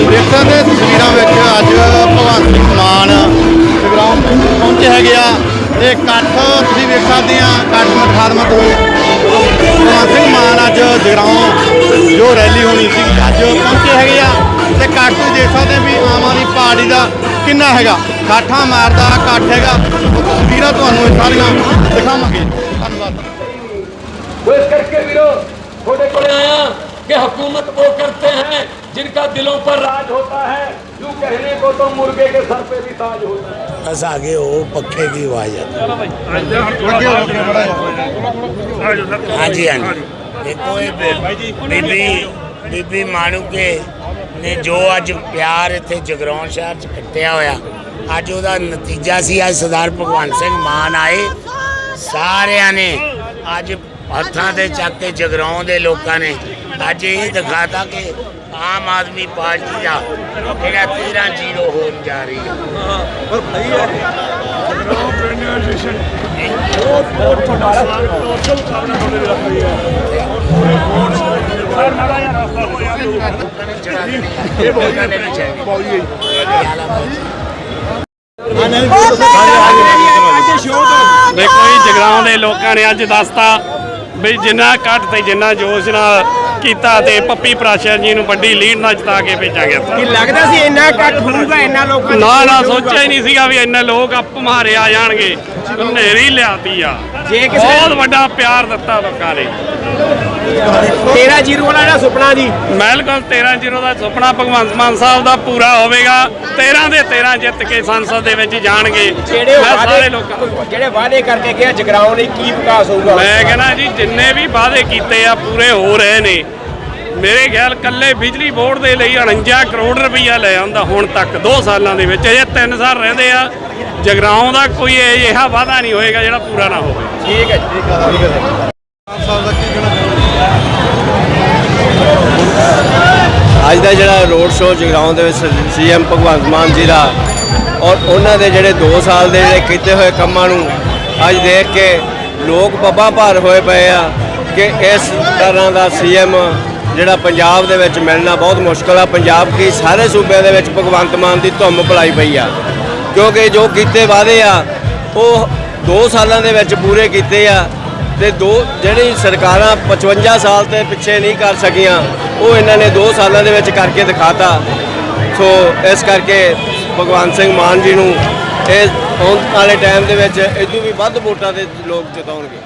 ਦੇਖਾਂ ਦੇ ਤਸਵੀਰਾਂ ਵਿੱਚ ਅੱਜ ਭਗਵੰਤ ਸਿੰਘ ਮਾਨ ਜਗਰਾਉਂ ਪਹੁੰਚੇ ਹੈਗੇ ਆ ਤੇ ਇਕੱਠ ਤੁਸੀਂ ਵੇਖ ਸਕਦੇ ਆ ਇਕੱਠ ਮਖਾਦਮਤ ਭਗਵੰਤ ਸਿੰਘ ਮਾਨ ਅੱਜ ਜਗਰਾਉਂ ਜੋ ਰੈਲੀ ਹੋਣੀ ਸੀ ਅੱਜ ਪਹੁੰਚੇ ਹੈਗੇ ਆ ਤੇ ਇਕੱਠ ਤੁਸੀਂ ਦੇਖ ਸਕਦੇ ਆ ਵੀ ਆਮ ਆਦਮੀ ਪਾਰਟੀ ਦਾ ਕਿੰਨਾ ਹੈਗਾ ਕਾਠਾਂ ਮਾਰਦਾ ਇਕੱਠ ਹੈਗਾ ਉਹ ਤਸਵੀਰਾਂ ਤੁਹਾਨੂੰ ਇਹ ਸਾਰੀਆਂ ਦਿਖਾਵਾਂਗੇ ਧੰਨਵਾਦ वो इस करके विरोध थोड़े को आया कि हुकूमत वो करते हैं जिनका दिलों पर राज होता है यूं कहने को तो मुर्गे के सर पे भी ताज होता है बस आगे हो पक्के की आवाज आती हाँ जी हाँ जी देखो ये बी- ਬੀਬੀ ਬੀਬੀ ਮਾਣੂਕੇ ਨੇ ਜੋ ਅੱਜ ਪਿਆਰ ਇੱਥੇ ਜਗਰਾਉਂ ਸ਼ਹਿਰ ਚ ਕੱਟਿਆ ਹੋਇਆ ਅੱਜ ਉਹਦਾ ਨਤੀਜਾ ਸੀ ਅੱਜ ਸਰਦਾਰ ਭਗਵੰਤ ਸਿੰਘ ਮਾਨ ਆਏ ਸਾਰਿਆਂ ਨੇ ਅੱਜ ਹੱਥਾਂ ਤੇ ਚੱਕ ਕੇ ਜਗਰਾਉਂ ਦੇ ਲੋਕਾਂ ਨੇ ਅੱਜ ਇਹ ਦਿਖਾਤਾ ਕਿ ਆਮ ਆਦਮੀ ਪਾਰਟੀ ਦਾ ਜਿਹੜਾ 13 ਜ਼ੀਰੋ ਹੋਣ ਜਾ ਰਹੀ ਹੈ। ਇਹ ਬੋਲਣਾ ਨਹੀਂ ਚਾਹੀਦਾ ਦੇਖੋ ਜੀ ਜਗਰਾਉਂ ਦੇ ਲੋਕਾਂ ਨੇ ਅੱਜ ਦੱਸਤਾ ਵੀ ਜਿੰਨਾ ਘੱਟ ਤੇ ਜਿੰਨਾ ਜੋਸ਼ ਨਾਲ ਕੀਤਾ ਤੇ ਪੱਪੀ ਪ੍ਰਾਸ਼ਰ ਜੀ ਨੂੰ ਵੱਡੀ ਲੀਡ ਨਾਲ ਜਿਤਾ ਕੇ ਭੇਜਿਆ ਗਿਆ ਕੀ ਲੱਗਦਾ ਸੀ ਇੰਨਾ ਇਕੱਠ ਹੋਊਗਾ ਇੰਨਾ ਲੋਕਾਂ ਨਾ ਨਾ ਸੋਚਿਆ ਹੀ ਨਹੀਂ ਸੀਗਾ ਵੀ ਇੰਨੇ ਲੋਕ ਅੱਪ ਮਾਰੇ ਆ ਜਾਣਗੇ। ਹਨੇਰੀ ਲਿਆਤੀ ਆ। ਜੇ ਕਿਸੇ- ਬਹੁਤ ਵੱਡਾ ਪਿਆਰ ਦਿੱਤਾ ਲੋਕਾਂ ਨੇ। 13 ਜ਼ੀਰੋ ਵਾਲਾ ਜਿਹੜਾ ਸੁਪਨਾ ਜੀ। ਬਿਲਕੁਲ 13 ਜ਼ੀਰੋ ਦਾ ਸੁਪਨਾ ਭਗਵੰਤ ਮਾਨ ਸਾਹਿਬ ਦਾ ਪੂਰਾ ਹੋਵੇਗਾ। 13 ਦੇ 13 ਜਿੱਤ ਕੇ ਸੰਸਦ ਦੇ ਵਿੱਚ ਜਾਣਗੇ। ਜਿਹੜੇ ਸਾਰੇ ਲੋਕਾਂ ਜਿਹੜੇ ਵਾਅਦੇ ਕਰਕੇ ਗਿਆ ਜਗਰਾਉਂ ਲਈ ਕੀ ਵਿਕਾਸ ਹੋਊਗਾ? ਮੈਂ ਕਹਿੰਦਾ ਜੀ ਜਿੰਨੇ ਵੀ ਵਾਅਦੇ ਕੀਤੇ ਆ ਪੂਰੇ ਹੋ ਰਹੇ ਨੇ। ਮੇਰੇ ਖਿਆਲ ਕੱਲੇ ਬਿਜਲੀ ਬੋਰਡ ਦੇ ਲਈ 49 ਕਰੋੜ ਰੁਪਈਆ ਲੈ ਆਉਂਦਾ ਹੁਣ ਤੱਕ 2 ਸਾਲਾਂ ਦੇ ਵਿੱਚ। ਅਜੇ 3 ਸਾਲ ਰਹਿੰਦੇ ਆ। ਜਗਰਾਉਂ ਦਾ ਕੋਈ ਅਜਿਹਾ ਵਾਅਦਾ ਨਹੀਂ ਹੋਏਗਾ ਜਿਹੜਾ ਪੂਰਾ ਨਾ ਹੋਵੇ। ਠੀਕ ਹੈ ਜੀ। ਅੱਜ ਦਾ ਜਿਹੜਾ ਰੋਡ ਸ਼ੋਅ ਜਗਰਾਉਂ ਦੇ ਵਿੱਚ ਸੀਐਮ ਭਗਵੰਤ ਮਾਨ ਜੀ ਦਾ ਔਰ ਉਹਨਾਂ ਦੇ ਜਿਹੜੇ 2 ਸਾਲ ਦੇ ਜਿਹੜੇ ਕੀਤੇ ਹੋਏ ਕੰਮਾਂ ਨੂੰ ਅੱਜ ਦੇਖ ਕੇ ਲੋਕ ਬੱਬਾ ਭਾਰ ਹੋਏ ਪਏ ਆ ਕਿ ਇਸ ਤਰ੍ਹਾਂ ਦਾ ਸੀਐਮ ਜਿਹੜਾ ਪੰਜਾਬ ਦੇ ਵਿੱਚ ਮਿਲਣਾ ਬਹੁਤ ਮੁਸ਼ਕਲ ਆ। ਪੰਜਾਬ ਕੀ ਸਾਰੇ ਸੂਬਿਆਂ ਦੇ ਵਿੱਚ ਭਗਵੰਤ ਮਾਨ ਦੀ ਧੁੰਮ ਭਲਾਈ ਪਈ ਆ। ਕਿਉਂਕਿ ਜੋ ਕੀਤੇ ਵਾਅਦੇ ਆ, ਉਹ 2 ਸਾਲਾਂ ਦੇ ਵਿੱਚ ਪੂਰੇ ਕੀਤੇ ਆ। ਤੇ ਦੋ ਜਿਹੜੀ ਸਰਕਾਰਾਂ 55 ਸਾਲ ਤੇ ਪਿੱਛੇ ਨਹੀਂ ਕਰ ਸਕੀਆਂ, ਉਹ ਇਹਨਾਂ ਨੇ 2 ਸਾਲਾਂ ਦੇ ਵਿੱਚ ਕਰਕੇ ਦਿਖਾਤਾ। ਸੋ ਇਸ ਕਰਕੇ ਭਗਵਾਨ ਸਿੰਘ ਮਾਨ ਜੀ ਨੂੰ ਇਹ ਆਉਣ ਵਾਲੇ ਟਾਈਮ ਦੇ ਵਿੱਚ ਇਦੋਂ ਵੀ ਵੱਧ ਵੋਟਾਂ ਦੇ ਲੋਕ ਜਿਤਾਉਣਗੇ।